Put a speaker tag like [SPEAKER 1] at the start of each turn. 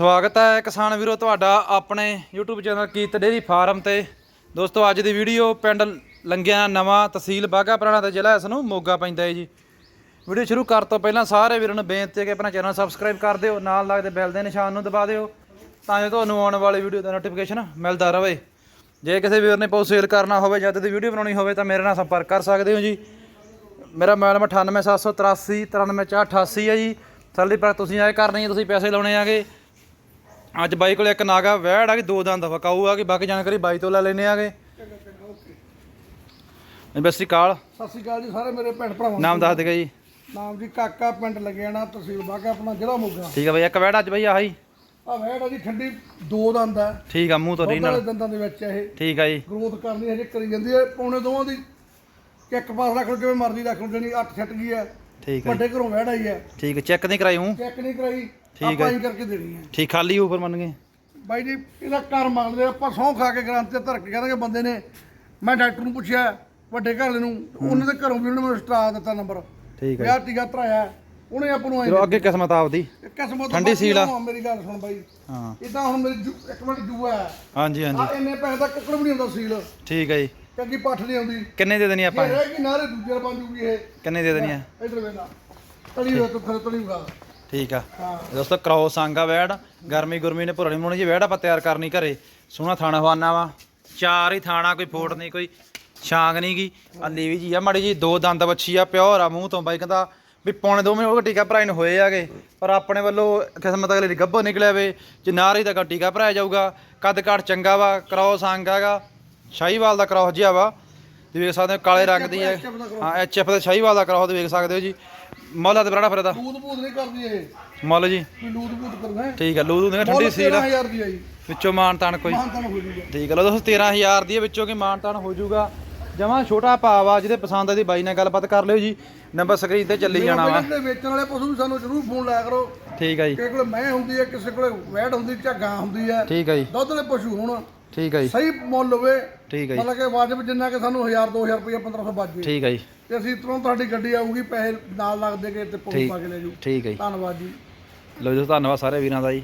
[SPEAKER 1] ਸਵਾਗਤ ਹੈ ਕਿਸਾਨ ਵੀਰੋ ਤੁਹਾਡਾ ਆਪਣੇ YouTube ਚੈਨਲ ਕੀਤ ਡੇਰੀ ਫਾਰਮ ਤੇ। ਦੋਸਤੋ, ਅੱਜ ਦੀ ਵੀਡੀਓ ਪਿੰਡ ਲੰਗਿਆ ਨਵਾਂ ਤਹਿਸੀਲ ਬਾਗਾ ਪੁਰਾਣਾ ਤੇ ਜ਼ਿਲ੍ਹਾ ਇਸ ਨੂੰ ਮੋਗਾ ਪੈਂਦਾ ਹੈ ਜੀ। ਵੀਡੀਓ ਸ਼ੁਰੂ ਕਰਨ ਤੋਂ ਪਹਿਲਾਂ ਸਾਰੇ ਵੀਰਾਂ ਨੂੰ ਬੇਨਤੀ ਹੈ ਕਿ ਆਪਣਾ ਚੈਨਲ ਸਬਸਕ੍ਰਾਈਬ ਕਰ ਦਿਓ, ਨਾਲ ਲੱਗਦੇ ਬੈਲ ਦੇ ਨਿਸ਼ਾਨ ਨੂੰ ਦਬਾ ਦਿਓ, ਤਾਂ ਜੋ ਤੁਹਾਨੂੰ ਆਉਣ ਵਾਲੀ ਵੀਡੀਓ ਦਾ ਨੋਟੀਫਿਕੇਸ਼ਨ ਮਿਲਦਾ ਰਹੇ। ਜੇ ਕਿਸੇ ਵੀਰ ਨੇ ਪੌ ਸੇਲ ਕਰਨਾ ਹੋਵੇ ਜਾਂ ਤੇ ਵੀਡੀਓ ਬਣਾਉਣੀ ਹੋਵੇ ਤਾਂ ਮੇਰੇ ਨਾਲ ਸੰਪਰਕ ਕਰ ਸਕਦੇ ਹੋ ਜੀ। ਮੇਰਾ ਮੋਬਾਈਲ ਨੰਬਰ 98783 93488 ਹੈ ਜੀ। ਸੈਲਰੀ ਪਰ ਤੁਸੀਂ ਆਏ ਕਰਨੀ ਹੈ ਤੁਸੀਂ ਪੈਸੇ ਲਾਉਣੇ ਆਗੇ। ਅੱਜ ਬਾਈ ਕੋਲ ਇੱਕ ਨਾਗਾ ਵਹਿੜ ਆ ਕਿ ਦੋ ਦੰਦ ਵਕਾਊ ਆ ਕਿ ਬਾਕੀ ਜਾਣਕਾਰੀ ਬਾਈ ਤੋਂ ਲੈ ਲੈਨੇ ਆਗੇ। ਬਸ ਸ੍ਰੀ ਅਕਾਲ।
[SPEAKER 2] ਸਤਿ ਸ਼੍ਰੀ ਅਕਾਲ ਜੀ ਸਾਰੇ ਮੇਰੇ ਭੈਣ ਭਰਾਵਾਂ
[SPEAKER 1] ਨਾਮ ਦੱਸ ਦੇਗਾ ਜੀ।
[SPEAKER 2] ਨਾਮ ਜੀ ਕਾਕਾ ਪਿੰਡ ਲੱਗਿਆਣਾ ਤਹਿਸੀਲ ਬਾਗਾ ਆਪਣਾ ਜ਼ਿਲ੍ਹਾ ਮੋਗਾ।
[SPEAKER 1] ਠੀਕ ਆ ਬਾਈ ਇੱਕ ਵਹਿੜ ਅੱਜ ਬਾਈ ਆਹੀ
[SPEAKER 2] ਆ ਵੈੜ ਆ ਜੀ ਠੰਡੀ ਦੋ ਦੰਦ ਆ।
[SPEAKER 1] ਠੀਕ ਆ ਮੂੰਹ ਤੋਂ ਰੀਨਲ
[SPEAKER 2] ਵਾਲੇ ਦੰਦਾਂ ਦੇ ਵਿੱਚ ਇਹ।
[SPEAKER 1] ਠੀਕ ਆ ਜੀ।
[SPEAKER 2] ਗਰੋਥ ਕਰਨੀ ਹਜੇ ਕਰੀ ਜਾਂਦੀ ਹੈ ਪੌਣੇ ਦੋਵਾਂ ਦੀ। ਇੱਕ ਪਾਸ ਰੱਖ ਲਓ ਜਿਵੇਂ ਮਰਜ਼ੀ ਰੱਖ ਲਓ ਜਣੀ 8 ਛੱਟ ਗਈ ਹੈ
[SPEAKER 1] ਠੀਕ ਆ।
[SPEAKER 2] ਵੱਡੇ ਘਰੋਂ ਵੈੜ ਆਈ ਹੈ
[SPEAKER 1] ਠੀਕ ਆ ਚੈੱਕ ਨਹੀਂ ਕਰਾਈ ਹੂੰ।
[SPEAKER 2] ਚੈੱਕ ਨਹੀਂ ਕਰਾਈ।
[SPEAKER 1] ਠੀਕ
[SPEAKER 2] ਆਪਾਂ ਹੀ ਕਰਕੇ ਦੇਣੀ ਹੈ।
[SPEAKER 1] ਠੀਕ ਖਾਲੀ ਉੱਪਰ ਮੰਨ ਗਏ?
[SPEAKER 2] ਬਾਈ ਜੀ ਇਹਦਾ ਘਰ ਮੰਗਦੇ ਆਪਾਂ ਸਹੁੰ ਖਾ ਕੇ ਗ੍ਰੰਥ ਤੇ ਧਰ ਕੇ ਕਹਿੰਦੇ ਬੰਦੇ ਨੇ ਮੈਂ ਡਾਕਟਰ ਨੂੰ ਪੁੱਛਿਆ ਵੱਡੇ ਘਰ ਨੂੰ ਉਹਨਾਂ ਦੇ ਘਰੋਂ ਵੀ ਉਹਨੇ ਮੈਨੂੰ ਸਟਾ ਦਿੱਤਾ ਨੰਬਰ
[SPEAKER 1] ਠੀਕ ਆ
[SPEAKER 2] ਵਿਆਹ ਟੀਕਾ ਧਰਾਇਆ ਉਹਨੇ ਆਪ ਨੂੰ
[SPEAKER 1] ਚਲੋ ਅੱਗੇ ਕਿਸਮਤ ਆਪਦੀ।
[SPEAKER 2] ਕਿਸਮਤ
[SPEAKER 1] ਠੰਡੀ ਸੀਲ ਆ।
[SPEAKER 2] ਮੇਰੀ ਗੱਲ ਸੁਣ ਬਾਈ।
[SPEAKER 1] ਹਾਂ।
[SPEAKER 2] ਇਦਾਂ ਹੁਣ ਮੇਰੀ ਜੂ- ਇੱਕ ਮਿੰਟ ਜੂਆ ਹੈ।
[SPEAKER 1] ਹਾਂਜੀ
[SPEAKER 2] ਆ
[SPEAKER 1] ਹਾਂਜੀ
[SPEAKER 2] ਇੰਨੇ ਪੈਸੇ ਦਾ ਕੁੱਕੜ ਵੀ ਨਹੀਂ ਹੁੰਦਾ ਸੀਲ।
[SPEAKER 1] ਠੀਕ ਆ ਜੀ।
[SPEAKER 2] ਚੰਗੀ ਪੱਠ ਨਹੀਂ ਆਉਂਦੀ।
[SPEAKER 1] ਕਿੰਨੇ ਦੇ ਦੇਣੀ ਆਪਾਂ?
[SPEAKER 2] ਇਹ ਰਹਿ ਗਈ ਨਾਰੇ ਦੂਜੇ ਬਣ ਜੂਗੀ ਇਹ।
[SPEAKER 1] ਕਿੰਨੇ ਦੇ ਦੇਣੀ ਆ?
[SPEAKER 2] ਇਧਰ ਵੇਲਾ ਤਲੀ ਹੋ ਤੂੰ ਤਲੀ ਹੋਗਾ
[SPEAKER 1] ਠੀਕ ਆ।
[SPEAKER 2] ਹਾਂ
[SPEAKER 1] ਦੋਸਤੋ ਕ੍ਰੋਸ ਸੰਗਾ ਵੈੜ। ਗਰਮੀ ਗੁਰਮੀ ਨੇ ਭੁਰਣੀ ਮੁਣੀ ਜੀ ਵੈੜ ਆਪਾਂ ਤਿਆਰ ਕਰਨੀ ਘਰੇ। ਸੋਹਣਾ ਥਾਣਾ ਹਵਾਨਾ ਵਾ। ਚਾਰ ਹੀ ਥਾਣਾ ਕੋਈ ਫੋਟ ਨਹੀਂ ਕੋਈ ਛਾਂਗ ਨਹੀਂ ਗੀ। ਅੱਲੀ ਵੀ ਜੀ ਆ ਮਾੜੀ ਜੀ ਦੋ ਦੰਦ ਵੱਛੀ ਆ ਪਿਓਰ ਆ ਮੂੰਹ ਤੋਂ ਬਾਈ ਕਹਿੰਦਾ ਵੀ ਪੌਣੇ ਦੋ ਮਹੀਨੇ ਉਹ ਟੀਕਾ ਭਰਾਈ ਨੂੰ ਹੋਏ ਆਗੇ। ਪਰ ਆਪਣੇ ਵੱਲੋਂ ਕਿਸਮਤ ਅਗਲੇ ਦੀ ਗੱਭੋ ਨਿਕਲਿਆ ਵੇ। ਜੇ ਨਾਰੀ ਦਾ ਟੀਕਾ ਭਰਾਇਆ ਜਾਊਗਾ। ਕੱਦ ਕਾਠ ਚੰਗਾ ਵਾ ਕ੍ਰੋਸ ਸੰਗਾਗਾ ਸ਼ਾਹੀਵਾਲ ਦਾ ਕ੍ਰੋਸ ਜਿਹਾ ਵਾ। ਤੁਸੀਂ ਵੇਖ ਸਕਦੇ ਹੋ ਕਾਲੇ ਰੰਗ ਦੀ ਹੈ। ਹਾਂ ਐਚਐਫ ਦਾ ਸ਼ਾਹੀਵਾਲ ਦਾ ਕ੍ਰੋਸ ਵੇਖ ਸਕਦੇ ਹੋ ਜੀ। ਮੁੱਲ ਤੇ ਬਰਾੜਾ ਫਿਰ
[SPEAKER 2] ਦੂਧ ਬੂਧ ਨਹੀਂ ਕਰਦੀ ਇਹ।
[SPEAKER 1] ਮੁੱਲ ਜੀ।
[SPEAKER 2] ਲੂਦ ਬੂਦ ਕਰਨਾ ਹੈ।
[SPEAKER 1] ਠੀਕ ਆ ਲੂਦੂ ਨੇ ਠੰਡੀ ਸੀਲ ਆ।
[SPEAKER 2] 13000 ਦੀ ਆ ਜੀ।
[SPEAKER 1] ਵਿੱਚੋਂ ਮਾਨ ਤਾਨ ਕੋਈ।
[SPEAKER 2] ਹੋ ਜੂਗਾ।
[SPEAKER 1] ਠੀਕ ਆ ਲੋ ਦੋਸਤੋ 13000 ਦੀ ਹੈ ਵਿੱਚੋਂ ਕਿ ਮਾਨ ਤਾਨ ਹੋ ਜਾਊਗਾ ਜਮਾ ਛੋਟਾ ਭਾਵ ਆ ਜਿਹਦੇ ਪਸੰਦ ਆ ਦੀ ਬਾਈ ਨਾਲ ਗੱਲਬਾਤ ਕਰ ਲਿਓ ਜੀ। ਨੰਬਰ ਸਕਰੀਨ ਤੇ ਚੱਲੀ ਜਾਣਾ ਵਾ।
[SPEAKER 2] ਵੇਚਣ ਵਾਲੇ ਪਸ਼ੂ ਵੀ ਸਾਨੂੰ ਜ਼ਰੂਰ ਫੋਨ ਲਾਇਆ ਕਰੋ।
[SPEAKER 1] ਠੀਕ ਆ ਜੀ।
[SPEAKER 2] ਕਿਸੇ ਕੋਲ ਮੈਂ ਹੁੰਦੀ ਹੈ ਕਿਸੇ ਕੋਲ ਵੈੜ ਹੁੰਦੀ ਜਾਂ ਗਾਂ ਹੁੰਦੀ ਹੈ
[SPEAKER 1] ਠੀਕ ਆ ਜੀ।
[SPEAKER 2] ਦੁੱਧ ਵਾਲੇ ਪਸ਼ੂ ਹੋਣ।
[SPEAKER 1] ਠੀਕ ਆ ਜੀ।
[SPEAKER 2] ਸਹੀ ਮੁੱਲ ਹੋਵੇ
[SPEAKER 1] ਠੀਕ ਆ ਜੀ।
[SPEAKER 2] ਮਤਲਬ ਕਿ ਵਾਜਬ ਜਿੰਨਾ ਕਿ ਸਾਨੂੰ 1000 2000 ਰੁਪਏ 1500 ਬਚ ਜੇ।
[SPEAKER 1] ਠੀਕ ਆ ਜੀ।
[SPEAKER 2] ਤੇ ਅਸੀਂ ਤੁਰੰਤ ਤੁਹਾਡੀ ਗੱਡੀ ਆਊਗੀ ਪੈਸੇ ਨਾਲ ਲੱਗ ਦੇਗੇ ਤੇ ਪੁਲਿਸ ਪਾ ਕੇ ਲੈ ਜੂ
[SPEAKER 1] ਠੀਕ ਆ ਜੀ।
[SPEAKER 2] ਧੰਨਵਾਦ ਜੀ।
[SPEAKER 1] ਲੋ ਜੀ ਧੰਨਵਾਦ ਸਾਰੇ ਵੀਰਾਂ ਦਾ ਜੀ।